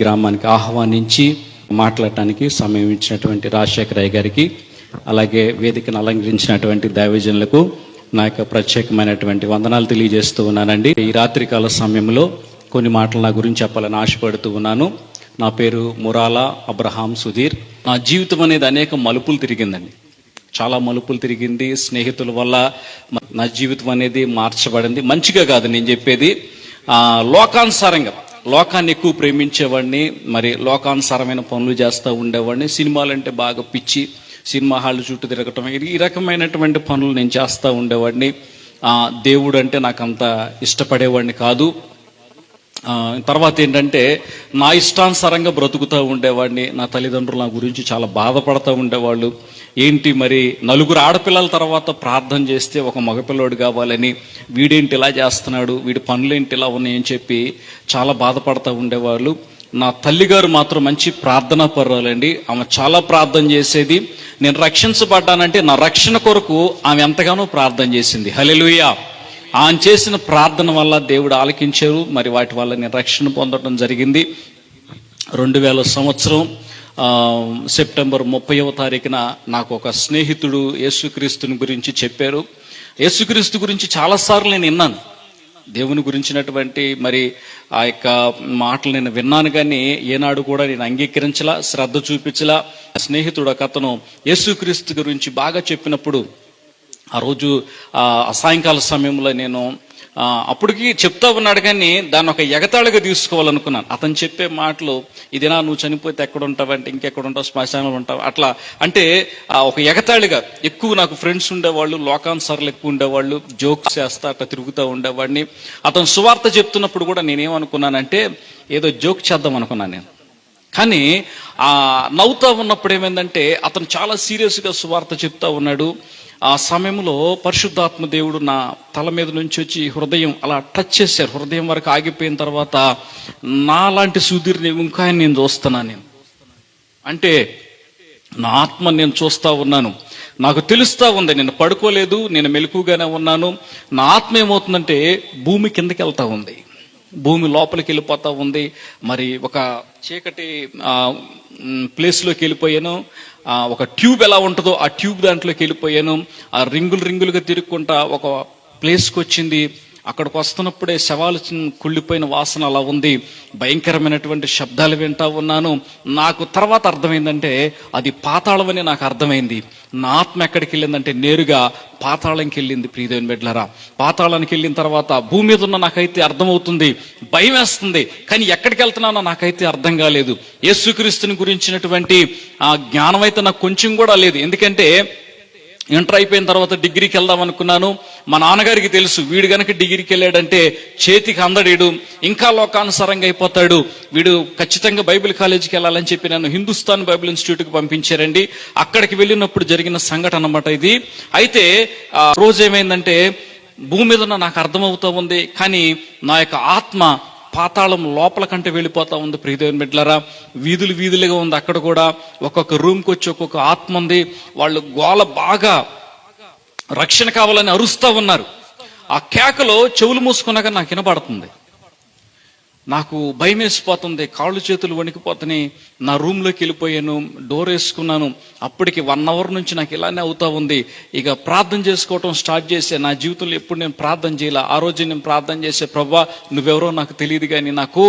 గ్రామానికి ఆహ్వానించి మాట్లాడటానికి సమయం ఇచ్చినటువంటి రాజశేఖర రాయ్ గారికి అలాగే వేదికను అలంకరించినటువంటి దైవజనులకు నా యొక్క ప్రత్యేకమైనటువంటి వందనాలు తెలియజేస్తూ ఉన్నానండి. ఈ రాత్రికాల సమయంలో కొన్ని మాటలు నా గురించి చెప్పాలని ఆశపడుతూ ఉన్నాను. నా పేరు మురాలా అబ్రహాం సుధీర్. నా జీవితం అనేది అనేక మలుపులు తిరిగిందండి. చాలా మలుపులు తిరిగింది. స్నేహితుల వల్ల నా జీవితం అనేది మార్చబడింది. మంచిగా కాదు నేను చెప్పేది. లోకానుసారంగా లోకాన్ని ఎక్కువ ప్రేమించేవాడిని మరి లోకానుసారమైన పనులు చేస్తూ ఉండేవాడిని. సినిమాలంటే బాగా పిచ్చి సినిమా హాల్ చుట్టూ తిరగటం ఈ రకమైనటువంటి పనులు నేను చేస్తూ ఉండేవాడిని. దేవుడు అంటే నాకు అంత ఇష్టపడేవాడిని కాదు. తర్వాత ఏంటంటే నా ఇష్టానుసారంగా బ్రతుకుతూ ఉండేవాడిని. నా తల్లిదండ్రులు నా గురించి చాలా బాధపడుతూ ఉండేవాళ్ళు. ఏంటి మరి నలుగురు ఆడపిల్లల తర్వాత ప్రార్థన చేస్తే ఒక మగపిల్లోడు కావాలని వీడేంటి ఇలా చేస్తున్నాడు వీడి పనులేంటి ఇలా ఉన్నాయని చెప్పి చాలా బాధపడుతూ ఉండేవాళ్ళు. నా తల్లిగారు మాత్రం మంచి ప్రార్థనా పర్వాలండి ఆమె చాలా ప్రార్థన చేసేది. నేను రక్షించబడ్డానంటే నా రక్షణ కొరకు ఆమె ఎంతగానో ప్రార్థన చేసింది. హలెలుయా ఆమె చేసిన ప్రార్థన వల్ల దేవుడు ఆలకించారు. మరి వాటి వల్ల నేను రక్షణ పొందడం జరిగింది. రెండు వేల సంవత్సరం సెప్టెంబర్ ముప్పైవ తారీఖున నాకు ఒక స్నేహితుడు యేసుక్రీస్తుని గురించి చెప్పారు. యేసుక్రీస్తు గురించి చాలాసార్లు నేను విన్నాను. దేవుని గురించినటువంటి మరి ఆ యొక్క మాటలు నేను విన్నాను కానీ ఏనాడు కూడా నేను అంగీకరించలా శ్రద్ధ చూపించలా. స్నేహితుడు ఒక అతను యేసుక్రీస్తు గురించి బాగా చెప్పినప్పుడు ఆ రోజు ఆ సాయంకాల సమయంలో నేను అప్పటికి చెప్తా ఉన్నాడు కానీ దాన్ని ఒక ఎగతాళిగా తీసుకోవాలనుకున్నాను. అతను చెప్పే మాటలు ఇదినా నువ్వు చనిపోతే ఎక్కడ ఉంటావంటే ఇంకెక్కడ ఉంటావు? శ్మశానంలో ఉంటావు? అట్లా. అంటే ఒక ఎగతాళిగా ఎక్కువ నాకు ఫ్రెండ్స్ ఉండేవాళ్ళు లోకాన్సర్లు ఎక్కువ ఉండేవాళ్ళు జోక్స్ చేస్తా అట్లా తిరుగుతూ ఉండేవాడిని. అతను సువార్త చెప్తున్నప్పుడు కూడా నేనేమనుకున్నానంటే ఏదో జోక్ చేద్దాం అనుకున్నాను నేను. కానీ ఆ నవ్వుతా ఉన్నప్పుడు ఏమైందంటే అతను చాలా సీరియస్గా సువార్త చెప్తా ఉన్నాడు. ఆ సమయంలో పరిశుద్ధాత్మ దేవుడు నా తల మీద నుంచి వచ్చి హృదయం అలా టచ్ చేశారు. హృదయం వరకు ఆగిపోయిన తర్వాత నాలాంటి సుధీర్ని ఇంకా నేను చూస్తున్నాను నేను. అంటే నా ఆత్మ నేను చూస్తా ఉన్నాను. నాకు తెలుస్తా ఉంది. నేను పడుకోలేదు. నేను మెలకుగానే ఉన్నాను. నా ఆత్మ ఏమవుతుందంటే భూమి కిందకి వెళ్తా ఉంది. భూమి లోపలికి వెళ్ళిపోతా ఉంది. మరి ఒక చీకటి ప్లేస్లోకి వెళ్ళిపోయాను. ఒక ట్యూబ్ ఎలా ఉంటుందో ఆ ట్యూబ్ దాంట్లోకి వెళ్ళిపోయాను. ఆ రింగులు రింగులుగా తిరుక్కుంటా ఒక ప్లేస్కి వచ్చింది. అక్కడికి వస్తున్నప్పుడే శవాలు కుళ్ళిపోయిన వాసన అలా ఉంది. భయంకరమైనటువంటి శబ్దాలు వింటా ఉన్నాను. నాకు తర్వాత అర్థమైందంటే అది పాతాళం అని నాకు అర్థమైంది. నా ఆత్మ ఎక్కడికి వెళ్ళిందంటే నేరుగా పాతాళంకి వెళ్ళింది ప్రియదేవుని బిడ్డలరా. పాతాళానికి వెళ్ళిన తర్వాత భూమి మీద ఉన్న నాకైతే అర్థమవుతుంది. భయం వేస్తుంది. కానీ ఎక్కడికి వెళ్తున్నానో నాకైతే అర్థం కాలేదు. యేసుక్రీస్తుని గురించినటువంటి ఆ జ్ఞానం అయితే నాకు కొంచెం కూడా లేదు. ఎందుకంటే ఇంటర్ అయిపోయిన తర్వాత డిగ్రీకి వెళ్దాం అనుకున్నాను. మా నాన్నగారికి తెలుసు వీడు గనక డిగ్రీకి వెళ్ళాడంటే చేతికి అందడేడు ఇంకా లోకానుసారంగా అయిపోతాడు. వీడు ఖచ్చితంగా బైబిల్ కాలేజీకి వెళ్ళాలని చెప్పి నన్ను హిందుస్థాన్ బైబిల్ ఇన్స్టిట్యూట్కి పంపించారండి. అక్కడికి వెళ్ళినప్పుడు జరిగిన సంఘటన అన్నమాట ఇది. అయితే రోజు ఏమైందంటే భూమి మీద ఉన్న నాకు అర్థమవుతూ ఉంది కానీ నా యొక్క ఆత్మ పాతాళం లోపల కంటే వెళ్ళిపోతా ఉంది ప్రియదేవుని బిడ్డలారా. వీధులు వీధులుగా ఉంది. అక్కడ కూడా ఒక్కొక్క రూమ్కి వచ్చి ఒక్కొక్క ఆత్మ ఉంది. వాళ్ళు గోల బాగా రక్షణ కావాలని అరుస్తూ ఉన్నారు. ఆ కేకలో చెవులు మూసుకున్నాక నాకు వినపడుతుంది. నాకు భయం వేసిపోతుంది కాళ్ళు చేతులు వణికిపోతున్నాయి నా రూమ్లోకి వెళ్ళిపోయాను డోర్ వేసుకున్నాను. అప్పటికి వన్ అవర్ నుంచి నాకు ఇలానే అవుతా ఉంది. ఇక ప్రార్థన చేసుకోవటం స్టార్ట్ చేసే నా జీవితంలో ఎప్పుడు నేను ప్రార్థన చేయాల? ఆ రోజు నేను ప్రార్థన చేసే ప్రభా నువ్వెవరో నాకు తెలియదు కానీ నాకు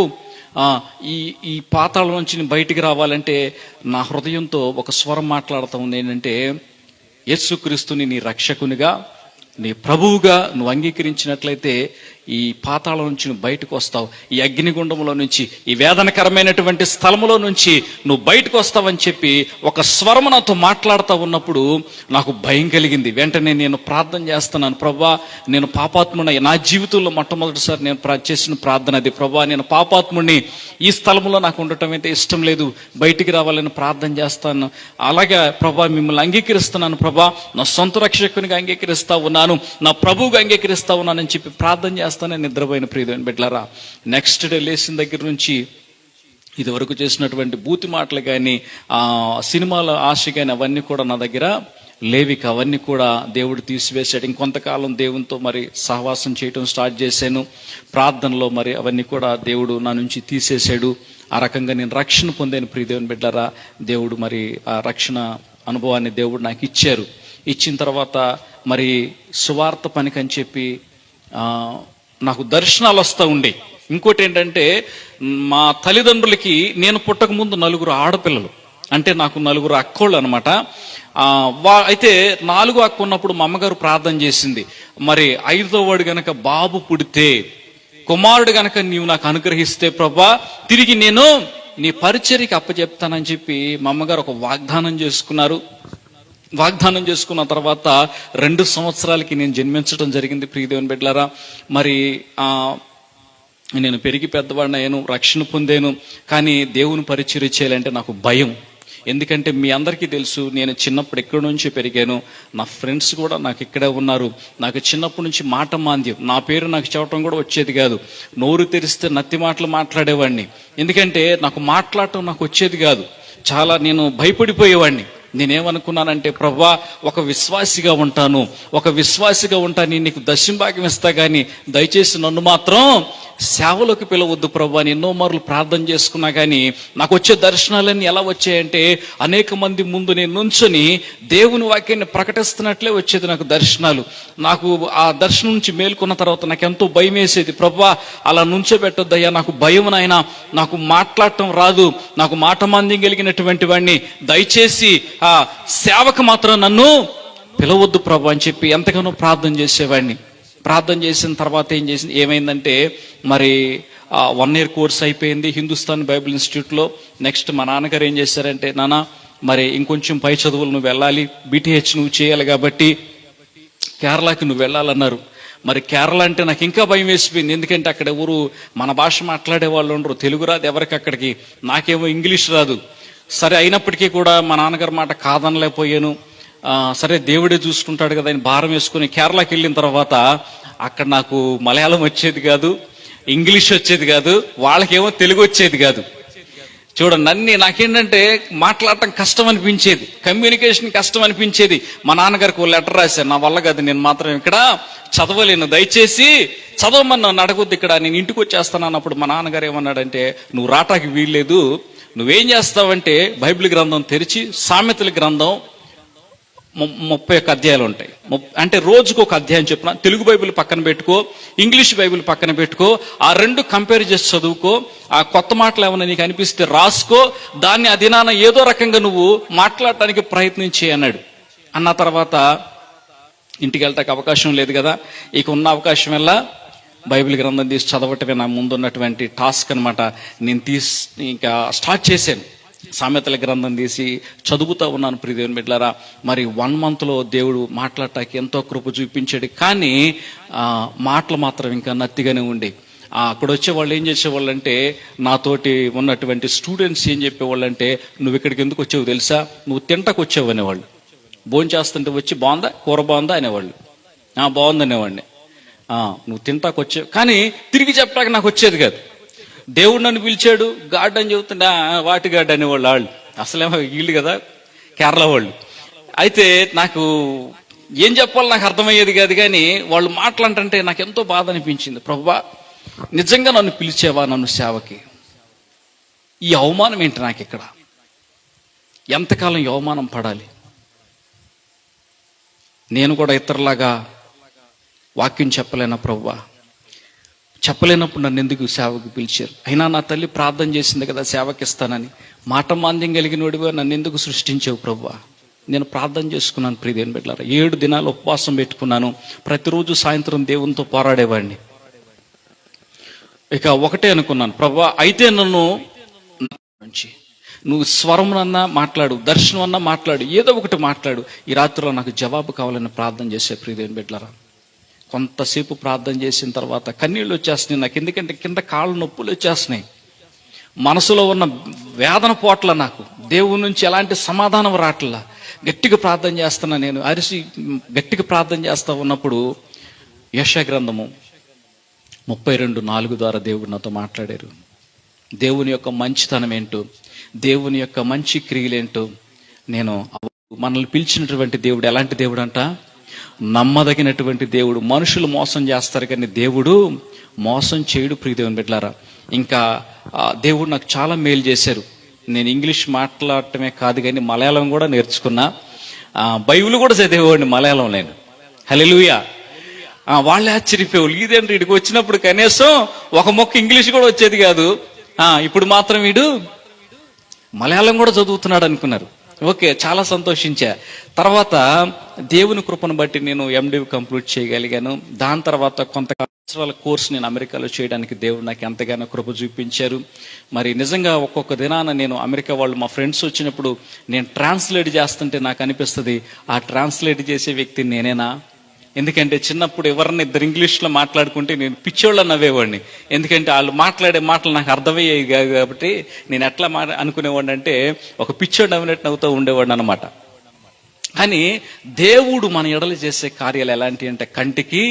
ఈ ఈ పాతాళం నుంచి నేను బయటికి రావాలంటే నా హృదయంతో ఒక స్వరం మాట్లాడుతూ ఉంది ఏంటంటే యేసుక్రీస్తుని నీ రక్షకునిగా నీ ప్రభువుగా నువ్వు అంగీకరించినట్లయితే ఈ పాతాళం నుంచి నువ్వు బయటకు వస్తావు ఈ అగ్నిగుండంలో నుంచి ఈ వేదనకరమైనటువంటి స్థలములో నుంచి నువ్వు బయటకు వస్తావని చెప్పి ఒక స్వరం నాతో మాట్లాడుతూ ఉన్నప్పుడు నాకు భయం కలిగింది. వెంటనే నేను ప్రార్థన చేస్తున్నాను ప్రభా నేను పాపాత్ముని నా జీవితంలో మొట్టమొదటిసారి నేను చేసిన ప్రార్థన అది. ప్రభా నేను పాపాత్ముడిని ఈ స్థలంలో నాకు ఉండటం అయితే ఇష్టం లేదు. బయటికి రావాలని ప్రార్థన చేస్తాను. అలాగే ప్రభా మిమ్మల్ని అంగీకరిస్తున్నాను ప్రభా. నా సొంత రక్షకునిగా అంగీకరిస్తా ఉన్నాను. నా ప్రభువుగా అంగీకరిస్తా ఉన్నానని చెప్పి ప్రార్థన చేస్తాను. చేస్తానని నిద్రపోయిన ప్రియమైన బిడ్డలారా నెక్స్ట్ డే లేచిన దగ్గర నుంచి ఇదివరకు చేసినటువంటి బూతి మాటలు కానీ ఆ సినిమాల ఆశ కానీ అవన్నీ కూడా నా దగ్గర లేవిక అవన్నీ కూడా దేవుడు తీసివేశాడు. ఇంకొంతకాలం దేవునితో మరి సహవాసం చేయటం స్టార్ట్ చేశాను. ప్రార్థనలో మరి అవన్నీ కూడా దేవుడు నా నుంచి తీసేశాడు. ఆ రకంగా నేను రక్షణ పొందాను ప్రియదేవుని బిడ్డారా దేవుడు మరి ఆ రక్షణ అనుభవాన్ని దేవుడు నాకు ఇచ్చారు. ఇచ్చిన తర్వాత మరి సువార్త పనికని చెప్పి నాకు దర్శనాలు వస్తూ ఉండే. ఇంకోటి ఏంటంటే మా తల్లిదండ్రులకి నేను పుట్టక ముందు నలుగురు ఆడపిల్లలు. అంటే నాకు నలుగురు అక్కోళ్ళు అనమాట వా అయితే నాలుగు అక్క ఉన్నప్పుడు మా అమ్మగారు ప్రార్థన చేసింది. మరి ఐదో వాడు గనక బాబు పుడితే కుమారుడు గనక నీవు నాకు అనుగ్రహిస్తే ప్రభా తిరిగి నేను నీ పరిచర్యకి అప్పచెప్తానని చెప్పి మా అమ్మగారు ఒక వాగ్దానం చేసుకున్నారు. వాగ్దానం చేసుకున్న తర్వాత రెండు సంవత్సరాలకి నేను జన్మించడం జరిగింది ప్రియదేవుని బిడ్డలారా. మరి నేను పెరిగి పెద్దవాడిని అయ్యాను రక్షణ పొందాను కానీ దేవుని పరిచయం చేయాలంటే నాకు భయం. ఎందుకంటే మీ అందరికీ తెలుసు నేను చిన్నప్పుడు ఎక్కడి నుంచి పెరిగాను నా ఫ్రెండ్స్ కూడా నాకు ఇక్కడే ఉన్నారు. నాకు చిన్నప్పటి నుంచి మాట మాంద్యం. నా పేరు నాకు చెప్పడం కూడా వచ్చేది కాదు. నోరు తెరిస్తే నత్తి మాటలు మాట్లాడేవాడిని. ఎందుకంటే నాకు మాట్లాడటం నాకు వచ్చేది కాదు. చాలా నేను భయపడిపోయేవాడిని. నేనేమనుకున్నానంటే ప్రభా ఒక విశ్వాసిగా ఉంటాను. ఒక విశ్వాసిగా ఉంటాను నీకు దశంభాగ్యం ఇస్తా కానీ దయచేసి నన్ను మాత్రం సేవలోకి పిలవద్దు ప్రభు అని ఎన్నో మార్లు ప్రార్థన చేసుకున్నా కానీ నాకు వచ్చే దర్శనాలన్నీ ఎలా వచ్చాయంటే అనేక మంది ముందు నేను నుంచొని దేవుని వాక్యాన్ని ప్రకటిస్తున్నట్లే వచ్చేది నాకు దర్శనాలు. నాకు ఆ దర్శనం నుంచి మేల్కొన్న తర్వాత నాకు ఎంతో భయం వేసేది ప్రభా అలా నుంచోబెట్టొద్దయ్యా నాకు భయం నాయన. నాకు మాట్లాడటం రాదు. నాకు మాట మంద్యం కలిగినటువంటి వాడిని దయచేసి ఆ సేవకు మాత్రం నన్ను పిలవద్దు ప్రభు అని చెప్పి ఎంతగానో ప్రార్థన చేసేవాడిని ప్రార్థన చేసిన తర్వాత ఏం చేసింది? ఏమైందంటే మరి వన్ ఇయర్ కోర్స్ అయిపోయింది హిందుస్థాన్ బైబిల్ ఇన్స్టిట్యూట్లో. నెక్స్ట్ మా నాన్నగారు ఏం చేశారంటే నాన్న మరి ఇంకొంచెం పై చదువులు నువ్వు వెళ్ళాలి. బీటీహెచ్ నువ్వు చేయాలి కాబట్టి కేరళకి నువ్వు వెళ్ళాలన్నారు. మరి కేరళ అంటే నాకు ఇంకా భయం వేసిపోయింది. ఎందుకంటే అక్కడ ఎవరు మన భాష మాట్లాడే వాళ్ళు ఉండరు. తెలుగు రాదు ఎవరికి అక్కడికి. నాకేమో ఇంగ్లీష్ రాదు. సరే అయినప్పటికీ కూడా మా నాన్నగారి మాట కాదనలేకపోయాను. సరే దేవుడే చూసుకుంటాడు కదా అని భారం వేసుకుని కేరళకి వెళ్ళిన తర్వాత అక్కడ నాకు మలయాళం వచ్చేది కాదు ఇంగ్లీష్ వచ్చేది కాదు వాళ్ళకేమో తెలుగు వచ్చేది కాదు. చూడండి అన్ని నాకేంటంటే మాట్లాడటం కష్టం అనిపించేది కమ్యూనికేషన్ కష్టం అనిపించేది. మా నాన్నగారికి లెటర్ రాశాను నా వల్ల కాదు నేను మాత్రం ఇక్కడ చదవలేను. దయచేసి చదవమని నన్ను అడగొద్దు ఇక్కడ నేను ఇంటికి వచ్చేస్తాను అన్నప్పుడు మా నాన్నగారు ఏమన్నాడంటే నువ్వు రాటాకి వీల్లేదు నువ్వేం చేస్తావంటే బైబిల్ గ్రంథం తెరిచి సామెతల గ్రంథం ముప్పై ఒక్క అధ్యాయాలు ఉంటాయి. ముప్- అంటే రోజుకు ఒక అధ్యాయం చెప్పిన తెలుగు బైబిల్ పక్కన పెట్టుకో ఇంగ్లీష్ బైబిల్ పక్కన పెట్టుకో ఆ రెండు కంపేర్ చేసి చదువుకో ఆ కొత్త మాటలు ఏమైనా నీకు అనిపిస్తే రాసుకో దాన్ని అధినాన ఏదో రకంగా నువ్వు మాట్లాడటానికి ప్రయత్నించి అన్నాడు. అన్న తర్వాత ఇంటికి వెళ్ళటానికి అవకాశం లేదు కదా ఇక ఉన్న అవకాశం వల్ల బైబిల్ గ్రంథం తీసి చదవటమే నా ముందున్నటువంటి టాస్క్ అనమాట నేను తీసి ఇంకా స్టార్ట్ చేశాను. సామెతల గ్రంథం తీసి చదువుతా ఉన్నాను ప్రియదేవుని బిడ్డలారా. మరి వన్ మంత్లో దేవుడు మాట్లాడటానికి ఎంతో కృప చూపించాడు. కానీ మాటలు మాత్రం ఇంకా నత్తిగానే ఉండే. అక్కడ వచ్చే వాళ్ళు ఏం చేసేవాళ్ళు అంటే నాతోటి ఉన్నటువంటి స్టూడెంట్స్ ఏం చెప్పేవాళ్ళు అంటే నువ్వు ఇక్కడికి ఎందుకు వచ్చావు తెలుసా? నువ్వు తింటకు వచ్చావు అనేవాళ్ళు. భోంచేస్తుంటే వచ్చి బాగుందా? కూర బాగుందా? అనేవాళ్ళు. బాగుంది అనేవాడిని నువ్వు తింటాకు వచ్చావు. కానీ తిరిగి చెప్పడానికి నాకు వచ్చేది కాదు. దేవుడు నన్ను పిలిచాడు గాడ్ అని చెబుతుండే వాటి గాడ్ అనేవాళ్ళు వాళ్ళు. అసలేమో వీళ్ళు కదా కేరళ వాళ్ళు. అయితే నాకు ఏం చెప్పాలో నాకు అర్థమయ్యేది కాదు కానీ వాళ్ళు మాట్లాడంటే నాకు ఎంతో బాధ అనిపించింది. ప్రభా నిజంగా నన్ను పిలిచేవా నన్ను సేవకి? ఈ అవమానం ఏంటి నాకు ఇక్కడ? ఎంతకాలం ఈ అవమానం పడాలి? నేను కూడా ఇతరులాగా వాక్యం చెప్పలేనా ప్రవ్వా చెప్పలేనప్పుడు నన్ను ఎందుకు సేవకు పిలిచారు? అయినా నా తల్లి ప్రార్థన చేసింది కదా సేవకిస్తానని. మాట మాంద్యం కలిగినోడిగా నన్ను ఎందుకు సృష్టించావు ప్రవ్వా నేను ప్రార్థన చేసుకున్నాను ప్రియదేని బిడ్డారా ఏడు దినాలు ఉపవాసం పెట్టుకున్నాను. ప్రతిరోజు సాయంత్రం దేవునితో పోరాడేవాడిని. ఇక ఒకటే అనుకున్నాను. ప్రభా అయితే నన్ను నుంచి నువ్వు స్వరం అన్నా మాట్లాడు దర్శనం అన్నా మాట్లాడు ఏదో ఒకటి మాట్లాడు. ఈ రాత్రిలో నాకు జవాబు కావాలని ప్రార్థన చేసే ప్రియదేని బిడ్డలారా. కొంతసేపు ప్రార్థన చేసిన తర్వాత కన్నీళ్ళు వచ్చేస్తున్నాయి నాకు. ఎందుకంటే కింద కాళ్ళు నొప్పులు వచ్చేస్తున్నాయి. మనసులో ఉన్న వేదన పోట్ల నాకు. దేవుడి నుంచి ఎలాంటి సమాధానం రావట్లా గట్టిగా ప్రార్థన చేస్తున్నా నేను. అరిసి గట్టిగా ప్రార్థన చేస్తా ఉన్నప్పుడు యశ గ్రంథము ముప్పై రెండు నాలుగు ద్వారా దేవుడు నాతో మాట్లాడారు. దేవుని యొక్క మంచితనం ఏంటో దేవుని యొక్క మంచి క్రియలేంటో నేను మనల్ని పిలిచినటువంటి దేవుడు ఎలాంటి దేవుడు అంట నమ్మదగినటువంటి దేవుడు. మనుషులు మోసం చేస్తారు కానీ దేవుడు మోసం చేయడు ప్రియదేవుని బిడ్డారా ఇంకా దేవుడు నాకు చాలా మేలు చేశారు. నేను ఇంగ్లీష్ మాట్లాడటమే కాదు కానీ మలయాళం కూడా నేర్చుకున్నా. బైబిల్ కూడా చదివేవాడిని మలయాళం నేను. హలెలుయా వాళ్ళే ఆశ్చర్యపోయే ఇదేంటి ఇడికి వచ్చినప్పుడు కనీసం ఒక మొక్క ఇంగ్లీష్ కూడా వచ్చేది కాదు. ఇప్పుడు మాత్రం వీడు మలయాళం కూడా చదువుతున్నాడు అనుకున్నారు. ఓకే చాలా సంతోషించా. తర్వాత దేవుని కృపను బట్టి నేను ఎండివి కంప్లీట్ చేయగలిగాను. దాని తర్వాత కొంత సంవత్సరాల కోర్స్ నేను అమెరికాలో చేయడానికి దేవుడు నాకు ఎంతగానో కృప చూపించారు. మరి నిజంగా ఒక్కొక్క దినాన నేను అమెరికా వాళ్ళు మా ఫ్రెండ్స్ వచ్చినప్పుడు నేను ట్రాన్స్లేట్ చేస్తుంటే నాకు అనిపిస్తుంది ఆ ట్రాన్స్లేట్ చేసే వ్యక్తి నేనేనా? ఎందుకంటే చిన్నప్పుడు ఎవరిని ఇద్దరు ఇంగ్లీష్లో మాట్లాడుకుంటే నేను పిచ్చోళ్ళ నవ్వేవాడిని. ఎందుకంటే వాళ్ళు మాట్లాడే మాటలు నాకు అర్థమయ్యాయి కాదు కాబట్టి నేను ఎట్లా మా అనుకునేవాడిని అంటే ఒక పిచ్చోడు నవ్వినట్టు నవ్వుతూ ఉండేవాడిని అనమాట కానీ దేవుడు మన ఎడలు చేసే కార్యాలు ఎలాంటి అంటే కంటికి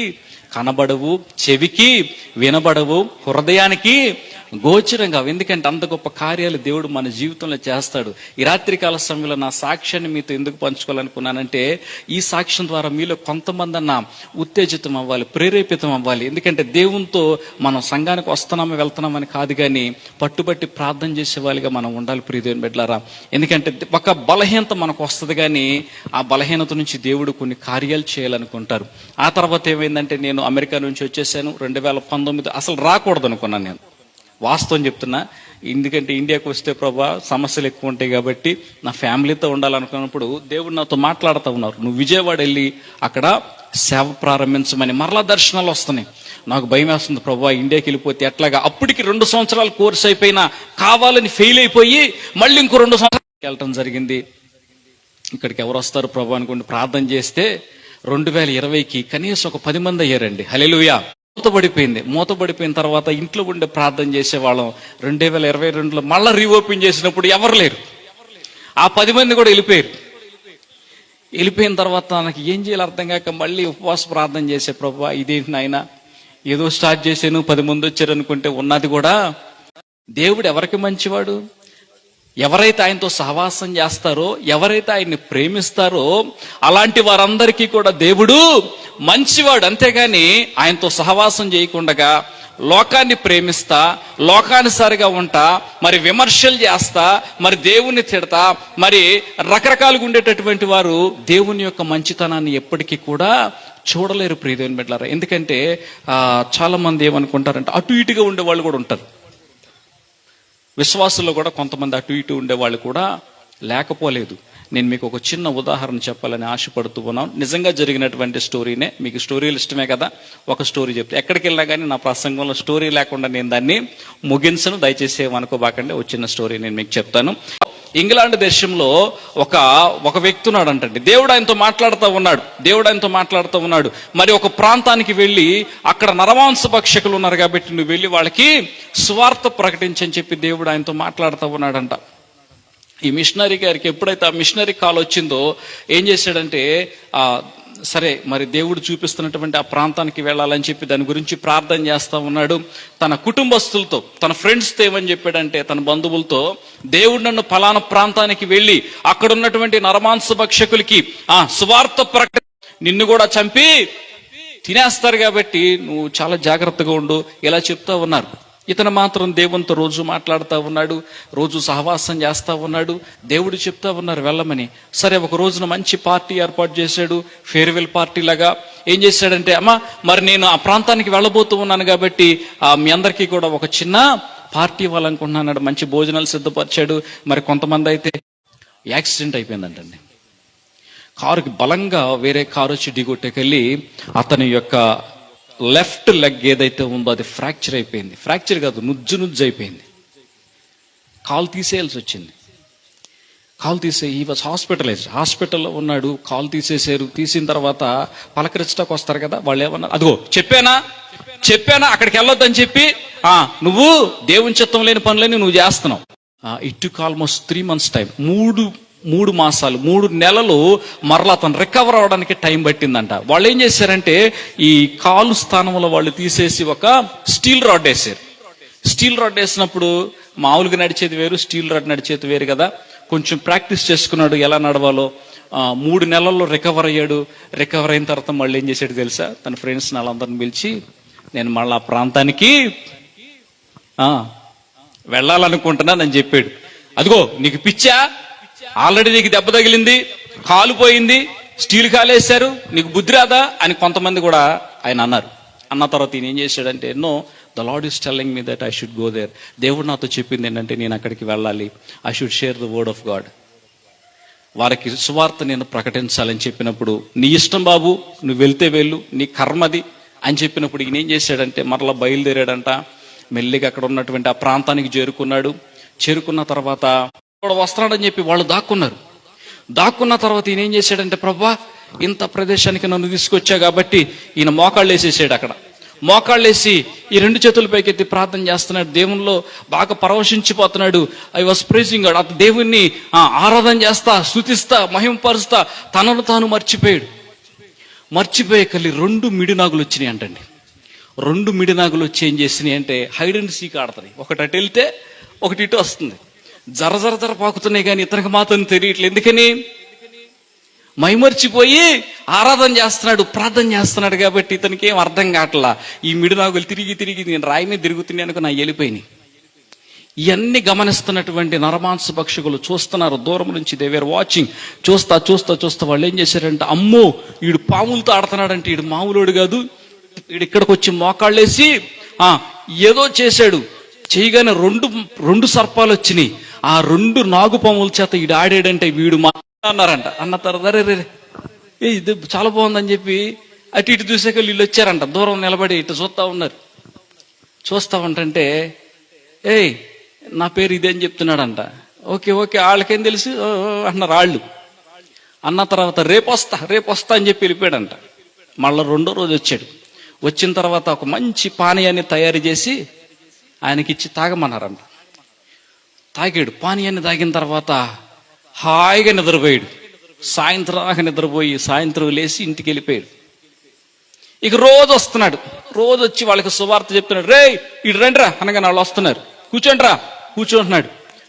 కనబడవు చెవికి వినబడవు హృదయానికి గోచరంగా ఎందుకంటే అంత గొప్ప కార్యాలు దేవుడు మన జీవితంలో చేస్తాడు. ఈ రాత్రికాల సమయంలో నా సాక్ష్యాన్ని మీతో ఎందుకు పంచుకోవాలనుకున్నానంటే ఈ సాక్ష్యం ద్వారా మీలో కొంతమంది అన్న ఉత్తేజితం అవ్వాలి ప్రేరేపితం అవ్వాలి. ఎందుకంటే దేవునితో మనం సంఘానికి వస్తున్నామో వెళ్తున్నామని కాదు కానీ పట్టుబట్టి ప్రార్థన చేసే వాళ్ళుగా మనం ఉండాలి ప్రియదేవుని బిడ్డలారా. ఎందుకంటే ఒక బలహీనత మనకు వస్తుంది కానీ ఆ బలహీనత నుంచి దేవుడు కొన్ని కార్యాలు చేయాలనుకుంటారు. ఆ తర్వాత ఏమైందంటే నేను అమెరికా నుంచి వచ్చేసాను. రెండు వేల పంతొమ్మిది అసలు రాకూడదు అనుకున్నాను నేను. వాస్తవం చెప్తున్నా. ఎందుకంటే ఇండియాకు వస్తే ప్రభా సమస్యలు ఎక్కువ ఉంటాయి కాబట్టి నా ఫ్యామిలీతో ఉండాలనుకున్నప్పుడు దేవుడు నాతో మాట్లాడుతూ ఉన్నారు. నువ్వు విజయవాడ వెళ్ళి అక్కడ సేవ ప్రారంభించమని మరలా దర్శనాలు వస్తున్నాయి. నాకు భయం వేస్తుంది ప్రభా ఇండియాకి వెళ్ళిపోతే ఎట్లాగా? అప్పటికి రెండు సంవత్సరాలు కోర్స్ అయిపోయినా కావాలని ఫెయిల్ అయిపోయి మళ్ళీ ఇంకో రెండు సంవత్సరాలు వెళ్ళటం జరిగింది. ఇక్కడికి ఎవరు వస్తారు ప్రభు అనుకోండి ప్రార్థన చేస్తే రెండు వేల ఇరవైకి కనీసం ఒక పది మంది అయ్యారండి. హలెలుయా మూతబడిపోయింది మూతబడిపోయిన తర్వాత ఇంట్లో ఉండే ప్రార్థన చేసేవాళ్ళం. రెండు వేల ఇరవై రెండులో మళ్ళీ రీఓపెన్ చేసినప్పుడు ఎవరు లేరు. ఆ పది మంది కూడా వెళ్ళిపోయారు. వెళ్ళిపోయిన తర్వాత నాకు ఏం చేయాలి అర్థం కాక మళ్ళీ ఉపవాస ప్రార్థన చేసే ప్రభు ఇదేంటి నాయన ఏదో స్టార్ట్ చేశాను పది మంది వచ్చారు అనుకుంటే ఉన్నది కూడా దేవుడు ఎవరికి మంచివాడు? ఎవరైతే ఆయనతో సహవాసం చేస్తారో ఎవరైతే ఆయన్ని ప్రేమిస్తారో అలాంటి వారందరికీ కూడా దేవుడు మంచివాడు. అంతేగాని ఆయనతో సహవాసం చేయకుండా లోకాన్ని ప్రేమిస్తా లోకానుసారిగా ఉంటా మరి విమర్శలు చేస్తా మరి దేవుణ్ణి తిడతా మరి రకరకాలుగా ఉండేటటువంటి వారు దేవుని యొక్క మంచితనాన్ని ఎప్పటికీ కూడా చూడలేరు ప్రియదేవుని బిడ్డలారా. ఎందుకంటే చాలామంది ఏమనుకుంటారంటే అటు ఇటుగా ఉండే వాళ్ళు కూడా ఉంటారు. విశ్వాసుల్లో కూడా కొంతమంది అటు ఇటు ఉండేవాళ్ళు కూడా లేకపోలేదు. నేను మీకు ఒక చిన్న ఉదాహరణ చెప్పాలని ఆశపడుతూ ఉన్నాను నిజంగా జరిగినటువంటి స్టోరీనే మీకు స్టోరీలు ఇష్టమే కదా? ఒక స్టోరీ చెప్తే ఎక్కడికి వెళ్ళినా కానీ నా ప్రసంగంలో స్టోరీ లేకుండా నేను దాన్ని ముగించను. దయచేసి ఏమనుకోబాకండి ఒక చిన్న స్టోరీ నేను మీకు చెప్తాను. ఇంగ్లాండ్ దేశంలో ఒక ఒక వ్యక్తి ఉన్నాడు అంటండి దేవుడు ఆయనతో మాట్లాడుతూ ఉన్నాడు. దేవుడు ఆయనతో మాట్లాడుతూ ఉన్నాడు. మరి ఒక ప్రాంతానికి వెళ్ళి అక్కడ నరమాంస భక్షకులు ఉన్నారు కాబట్టి నువ్వు వెళ్ళి వాళ్ళకి స్వార్థ ప్రకటించని చెప్పి దేవుడు ఆయనతో మాట్లాడుతూ ఉన్నాడంట. ఈ మిషనరీ గారికి ఎప్పుడైతే ఆ మిషనరీ కాల్ వచ్చిందో ఏం చేశాడంటే ఆ సరే మరి దేవుడు చూపిస్తున్నటువంటి ఆ ప్రాంతానికి వెళ్ళాలని చెప్పి దాని గురించి ప్రార్థన చేస్తా ఉన్నాడు. తన కుటుంబస్తులతో తన ఫ్రెండ్స్తో ఏమని చెప్పాడంటే తన బంధువులతో దేవుడు నన్ను ఫలానా ప్రాంతానికి వెళ్ళి అక్కడ ఉన్నటువంటి నరమాంస భక్షకులకి ఆ సువార్త ప్రకటన నిన్ను కూడా చంపి తినేస్తారు కాబట్టి నువ్వు చాలా జాగ్రత్తగా ఉండు ఇలా చెప్తా ఉన్నారు. ఇతను మాత్రం దేవునితో రోజు మాట్లాడుతూ ఉన్నాడు రోజు సహవాసం చేస్తూ ఉన్నాడు దేవుడు చెప్తా ఉన్నారు వెళ్ళమని. సరే ఒక రోజున మంచి పార్టీ ఏర్పాటు చేశాడు ఫేర్వెల్ పార్టీ లాగా. ఏం చేశాడంటే అమ్మా మరి నేను ఆ ప్రాంతానికి వెళ్ళబోతూ ఉన్నాను కాబట్టి ఆ మీ అందరికీ కూడా ఒక చిన్న పార్టీ ఇవ్వాలనుకుంటున్నాడు మంచి భోజనాలు సిద్ధపరిచాడు. మరి కొంతమంది అయితే యాక్సిడెంట్ అయిపోయిందంటండి. కారుకి బలంగా వేరే కారు వచ్చి ఢీకొట్టకెళ్ళి అతని యొక్క లెఫ్ట్ లెగ్ ఏదైతే ఉందో అది ఫ్రాక్చర్ అయిపోయింది. ఫ్రాక్చర్ కాదు నుజ్జు నుజ్జు అయిపోయింది. కాలు తీసేయాల్సి వచ్చింది. కాలు తీసే ఈ వాజ్ హాస్పిటలైజ్ హాస్పిటల్లో ఉన్నాడు కాలు తీసేసారు తీసిన తర్వాత పలకరించడానికి వస్తారు కదా వాళ్ళు ఏమన్నారు అదిగో చెప్పానా? చెప్పానా? అక్కడికి వెళ్ళొద్దని చెప్పి ఆ నువ్వు దేవుని చిత్తం లేని పనులని నువ్వు చేస్తున్నావు. It took almost three months time మూడు మూడు మాసాలు మూడు నెలలు మరలా అతను రికవర్ అవడానికి టైం పట్టిందంట. వాళ్ళు ఏం చేశారంటే ఈ కాలు స్థానంలో వాళ్ళు తీసేసి ఒక స్టీల్ రాడ్ వేసారు స్టీల్ రాడ్ వేసినప్పుడు మామూలుగా నడిచేది వేరు స్టీల్ రాడ్ నడిచేది వేరు కదా. కొంచెం ప్రాక్టీస్ చేసుకున్నాడు ఎలా నడవాలో. మూడు నెలల్లో రికవర్ అయ్యాడు. రికవర్ అయిన తర్వాత మళ్ళీ ఏం చేశాడు తెలుసా? తన ఫ్రెండ్స్ వాళ్ళందరిని పిలిచి నేను మళ్ళీ ఆ ప్రాంతానికి వెళ్ళాలనుకుంటున్నానని చెప్పాడు. అదిగో నీకు పిచ్చా? ఆల్రెడీ నీకు దెబ్బ తగిలింది కాలు పోయింది స్టీల్ కాలేశారు నీకు బుద్ధి రాదా అని కొంతమంది కూడా ఆయన అన్నారు. అన్న తర్వాత ఈయన ఏం చేశాడంటే no the Lord is telling me that I should go there. దేవుడు నాతో చెప్పింది ఏంటంటే నేను అక్కడికి వెళ్ళాలి. I should share the word of God. వారికి సువార్త నేను ప్రకటించాలని చెప్పినప్పుడు నీ ఇష్టం బాబు నువ్వు వెళ్తే వెళ్ళు నీ కర్మది అని చెప్పినప్పుడు ఈయన ఏం చేశాడంటే మరలా బయలుదేరాడంట. మెల్లిగా అక్కడ ఉన్నటువంటి ఆ ప్రాంతానికి చేరుకున్నాడు. చేరుకున్న తర్వాత వాడు వస్తున్నాడని చెప్పి వాళ్ళు దాక్కున్నారు. దాక్కున్న తర్వాత ఈయన ఏం చేశాడంటే ప్రభా ఇంత ప్రదేశానికి నన్ను తీసుకొచ్చా కాబట్టి ఈయన మోకాళ్ళు వేసేసాడు అక్కడ. మోకాళ్ళు వేసి ఈ రెండు చేతుల పైకెత్తి ప్రార్థన చేస్తున్నాడు. దేవునిలో బాగా పరవశించిపోతున్నాడు. ఐ వాస్ ప్రేజింగ్ గాడ్ అతను దేవుణ్ణి ఆరాధన చేస్తా స్థుతిస్తా మహింపరుస్తా తనను తాను మర్చిపోయాడు. మర్చిపోయే కలి రెండు మిడినాగులు వచ్చినాయి అంటండి. రెండు మిడినాగులు వచ్చి ఏం చేసినాయి అంటే హైడ్ అండ్ సీక్ ఆడతాయి ఒకటి అటు వెళ్తే ఒకటి ఇటు వస్తుంది. జర జర జర పాకుతున్నాయి కానీ ఇతనికి మాత్రం తెలియట్లేదు. ఎందుకని? మైమర్చిపోయి ఆరాధన చేస్తున్నాడు ప్రార్థన చేస్తున్నాడు కాబట్టి ఇతనికి ఏం అర్థం కావట్లా. ఈ మిడినాగులు తిరిగి తిరిగి నేను రాయి మీద తిరుగుతున్నాను నా వెళ్ళిపోయినాయి ఇవన్నీ గమనిస్తున్నటువంటి నరమాంస పక్షులు చూస్తున్నారు దూరం నుంచి దేవేర్ వాచింగ్ చూస్తా చూస్తా చూస్తా వాళ్ళు ఏం చేశారంటే అమ్మో వీడు పాములతో ఆడుతున్నాడంటే వీడు మామూలుడు కాదు. వీడు ఇక్కడికి వచ్చి మోకాళ్ళేసి ఆ ఏదో చేశాడు. చేయగానే రెండు రెండు సర్పాలు వచ్చినాయి. ఆ రెండు నాగు చేత వీడు ఆడాడంటే వీడు మా అన్నారంట. అన్న తర్వాత రే రే, ఏ ఇది చాలా బాగుందని చెప్పి అటు ఇటు చూసాక వీళ్ళు వచ్చారంట. దూరం నిలబడి ఇటు చూస్తా ఉన్నారు. చూస్తా ఉంటంటే ఏయ్ నా పేరు ఇదే అని చెప్తున్నాడంట. ఓకే ఓకే వాళ్ళకేం తెలుసు? "ఓ, అన్నారు వాళ్ళు. అన్న తర్వాత రేపు వస్తా రేపు వస్తా అని చెప్పి వెళ్ళిపోయాడంట. మళ్ళా రెండో రోజు వచ్చాడు. వచ్చిన తర్వాత ఒక మంచి పానీయాన్ని తయారు చేసి ఆయనకిచ్చి తాగమన్నారంట. తాగాడు. పానీయాన్ని తాగిన తర్వాత హాయిగా నిద్రపోయాడు. సాయంత్రం దాకా నిద్రపోయి సాయంత్రం లేచి ఇంటికి వెళ్ళిపోయాడు. ఇక రోజు వస్తున్నాడు. రోజు వచ్చి వాళ్ళకి సువార్త చెప్తున్నాడు. రే ఇటు రండిరా. అనగానే వాళ్ళు వస్తున్నారు. కూర్చోండిరా. కూర్చోంటున్నాడు.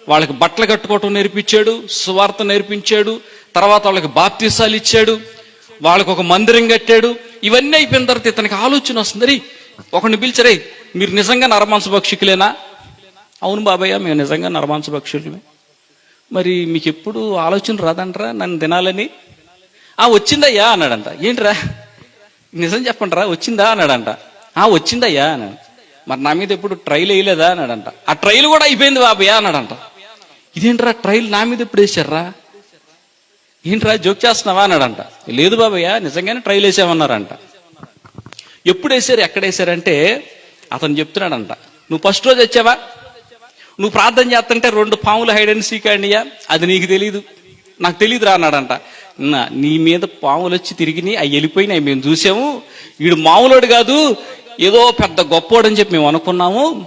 వాళ్ళకి బట్టలు కట్టుకోవటం నేర్పించాడు సువార్త నేర్పించాడు తర్వాత వాళ్ళకి బాప్తీసాలు ఇచ్చాడు వాళ్ళకి ఒక మందిరం కట్టాడు. ఇవన్నీ అయిపోయిన తర్వాత ఇతనికి ఆలోచన వస్తుంది. "రేయ్, ఒకరిని పిలిచరే మీరు నిజంగా నరమాంస భక్షికులేనా? అవును బాబయ్య మేము నిజంగా నరమాంస భక్షులమే. మరి మీకు ఎప్పుడు ఆలోచన రాదంటరా? నన్ను తినాలని? ఆ వచ్చిందయ్యా అన్నాడంట. ఏంట్రా? నిజం చెప్పండిరా వచ్చిందా అన్నాడంట. ఆ వచ్చిందయ్యా అన్నాడు. మరి నా మీద ఎప్పుడు ట్రైల్ వేయలేదా అన్నాడంట. ఆ ట్రైల్ కూడా అయిపోయింది బాబయ్య అన్నాడంట. ఇదేంట్రా ట్రైల్ నా మీద ఎప్పుడు వేసారా ఏంట్రా జోక్ చేస్తున్నావా అన్నాడంట. లేదు బాబయ్య నిజంగానే ట్రైల్ వేసామన్నారంట. ఎప్పుడు వేసారు ఎక్కడ వేసారంటే అతను చెప్తున్నాడంట నువ్వు ఫస్ట్ రోజు వచ్చావా? నువ్వు ప్రార్థన చేస్తుంటే రెండు పాములు హైడ్ అండ్ సీక్ అండియా అది నీకు తెలియదు నాకు తెలియదు రా అన్నాడంట. "నా- నీ మీద పాములు వచ్చి తిరిగినాయి అవి వెళ్ళిపోయినాయి. మేము చూసాము. వీడు మామూలుడు కాదు ఏదో పెద్ద గొప్పోడని చెప్పి మేము అనుకున్నాము.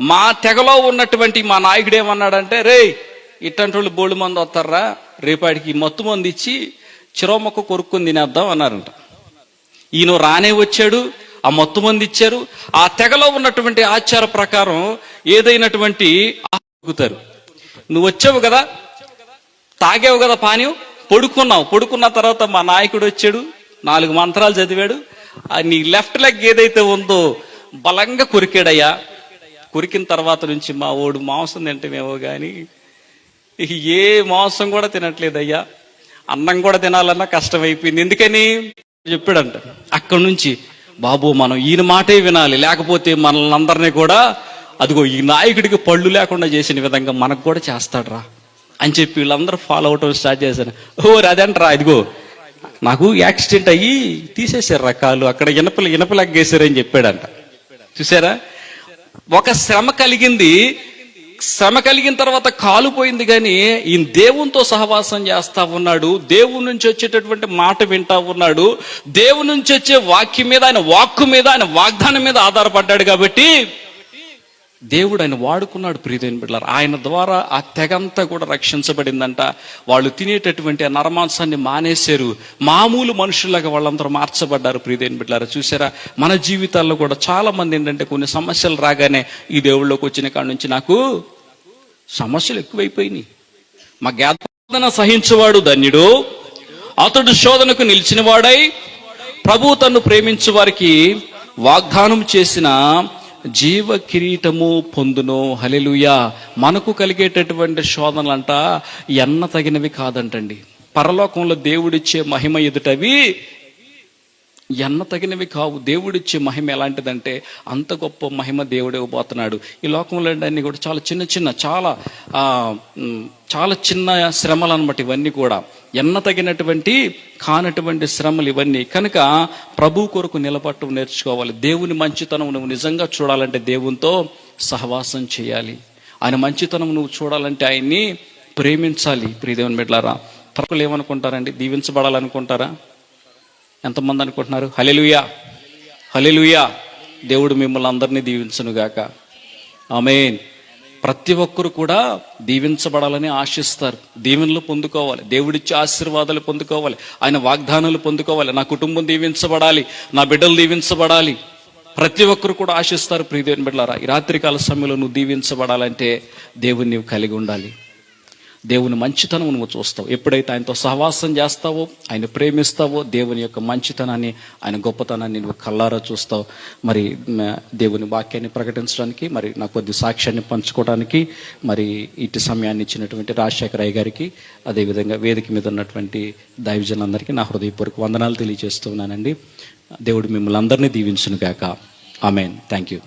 మా తెగలో ఉన్నటువంటి మా నాయకుడు ఏమన్నాడంటే రే ఇట్టంటి వాళ్ళు బోళ్ళు మంది వస్తారా? రేపాడికి మత్తు మంది ఇచ్చి చిరోమొక్క కొరుక్కుని తినేద్దాం అన్నారంట. ఈయన రానే వచ్చాడు. ఆ మొత్తం మంది ఇచ్చారు. ఆ తెగలో ఉన్నటువంటి ఆచార ప్రకారం ఏదైనటువంటి ఆగుతారు నువ్వు వచ్చావు కదా తాగావు కదా పానీయం పడుకున్నావు. పడుకున్న తర్వాత మా నాయకుడు వచ్చాడు నాలుగు మంత్రాలు చదివాడు. ఆ నీ లెఫ్ట్ లెగ్ ఏదైతే ఉందో బలంగా కొరికాడయ్యా. కొరికిన తర్వాత నుంచి మా ఓడు మాంసం తింటమేమో కానీ ఏ మాంసం కూడా తినట్లేదయ్యా. అన్నం కూడా తినాలన్నా కష్టమైపోయింది. ఎందుకని? చెప్పాడంట. అక్కడి నుంచి బాబు మనం ఈయన మాటే వినాలి. లేకపోతే మనల్ని అందరినీ కూడా అదిగో ఈ నాయకుడికి పళ్ళు లేకుండా చేసిన విధంగా మనకు కూడా చేస్తాడురా అని చెప్పి వీళ్ళందరూ ఫాలో అవటం స్టార్ట్ చేశారు. ఓ అదంటరా ఇదిగో నాకు యాక్సిడెంట్ అయ్యి తీసేశారు రకాలు అక్కడ ఇనపలు ఇనపలగ్గేశారని చెప్పాడంట. చూసారా? ఒక శ్రమ కలిగింది. శ్రమ కలిగిన తర్వాత కాలుపోయింది కానీ ఈయన దేవునితో సహవాసం చేస్తా ఉన్నాడు. దేవుని నుంచి వచ్చేటటువంటి మాట వింటా ఉన్నాడు. దేవుని నుంచి వచ్చే వాక్యం మీద ఆయన వాక్కు మీద ఆయన వాగ్దానం మీద ఆధారపడ్డాడు కాబట్టి దేవుడు ఆయన వాడుకున్నాడు ప్రియదైన బిడ్డలారు. ఆయన ద్వారా ఆ తెగంతా కూడా రక్షించబడిందంట. వాళ్ళు తినేటటువంటి ఆ నరమాంసాన్ని మానేశారు. మామూలు మనుషుల్లాగా వాళ్ళందరూ మార్చబడ్డారు ప్రియదైన బిడ్డలారు. చూసారా? మన జీవితాల్లో కూడా చాలా మంది ఏంటంటే కొన్ని సమస్యలు రాగానే ఈ దేవుళ్ళకి వచ్చిన కాడ నుంచి నాకు సమస్యలు ఎక్కువైపోయినాయి. మా జ్ఞాపన సహించేవాడు ధన్యుడు. అతడు శోధనకు నిలిచినవాడై ప్రభు తన్ను ప్రేమించు వారికి వాగ్దానం చేసిన జీవ కిరీటము పొందును. హలెలుయా మనకు కలిగేటటువంటి శోధనలంట ఎన్న తగినవి కాదంటండి. పరలోకంలో దేవుడిచ్చే మహిమ ఎదుటవి ఎన్న తగినవి కావు. దేవుడిచ్చే మహిమ ఎలాంటిదంటే అంత గొప్ప మహిమ దేవుడు ఇవ్వబోతున్నాడు ఈ లోకంలో అన్ని కూడా చాలా చిన్న చిన్న చాలా చాలా చిన్న శ్రమలు అనమాట ఇవన్నీ కూడా. ఎన్న తగినటువంటి కానటువంటి శ్రమలు ఇవన్నీ. కనుక ప్రభు కొరకు నిలబట్టం నేర్చుకోవాలి. దేవుని మంచితనం నువ్వు నిజంగా చూడాలంటే దేవునితో సహవాసం చేయాలి. ఆయన మంచితనం నువ్వు చూడాలంటే ఆయన్ని ప్రేమించాలి. ప్రియదేవుని బిడ్డలారా తరకులు ఏమనుకుంటారండి? దీవించబడాలనుకుంటారా? ఎంతమంది అనుకుంటున్నారు? హలెలుయా హలెలుయా దేవుడు మిమ్మల్ని అందరినీ దీవించునుగాక. ఆమెన్. ప్రతి ఒక్కరు కూడా దీవించబడాలని ఆశిస్తారు. దీవెనలు పొందుకోవాలి. దేవుడిచ్చే ఆశీర్వాదాలు పొందుకోవాలి. ఆయన వాగ్దానాలు పొందుకోవాలి. నా కుటుంబం దీవించబడాలి. నా బిడ్డలు దీవించబడాలి. ప్రతి ఒక్కరు కూడా ఆశిస్తారు. ప్రియదేవుని బిడ్డలారా ఈ రాత్రికాల సమయంలో నువ్వు దీవించబడాలంటే దేవుని నీవు కలిగి ఉండాలి. దేవుని మంచితనం నువ్వు చూస్తావు. ఎప్పుడైతే ఆయనతో సహవాసం చేస్తావో ఆయన ప్రేమిస్తావో దేవుని యొక్క మంచితనాన్ని ఆయన గొప్పతనాన్ని నువ్వు కల్లారా చూస్తావు. మరి దేవుని వాక్యాన్ని ప్రకటించడానికి మరి నా కొద్ది సాక్ష్యాన్ని పంచుకోవడానికి మరి ఇటు సమయాన్ని ఇచ్చినటువంటి రాజశేఖర రాయ్ గారికి అదేవిధంగా వేదిక మీద ఉన్నటువంటి దైవజనులందరికీ నా హృదయపూర్వక వందనాలు తెలియజేస్తున్నానండి. దేవుడు మిమ్మల్ని అందరినీ దీవించునుగాక. ఆమెన్. Thank you.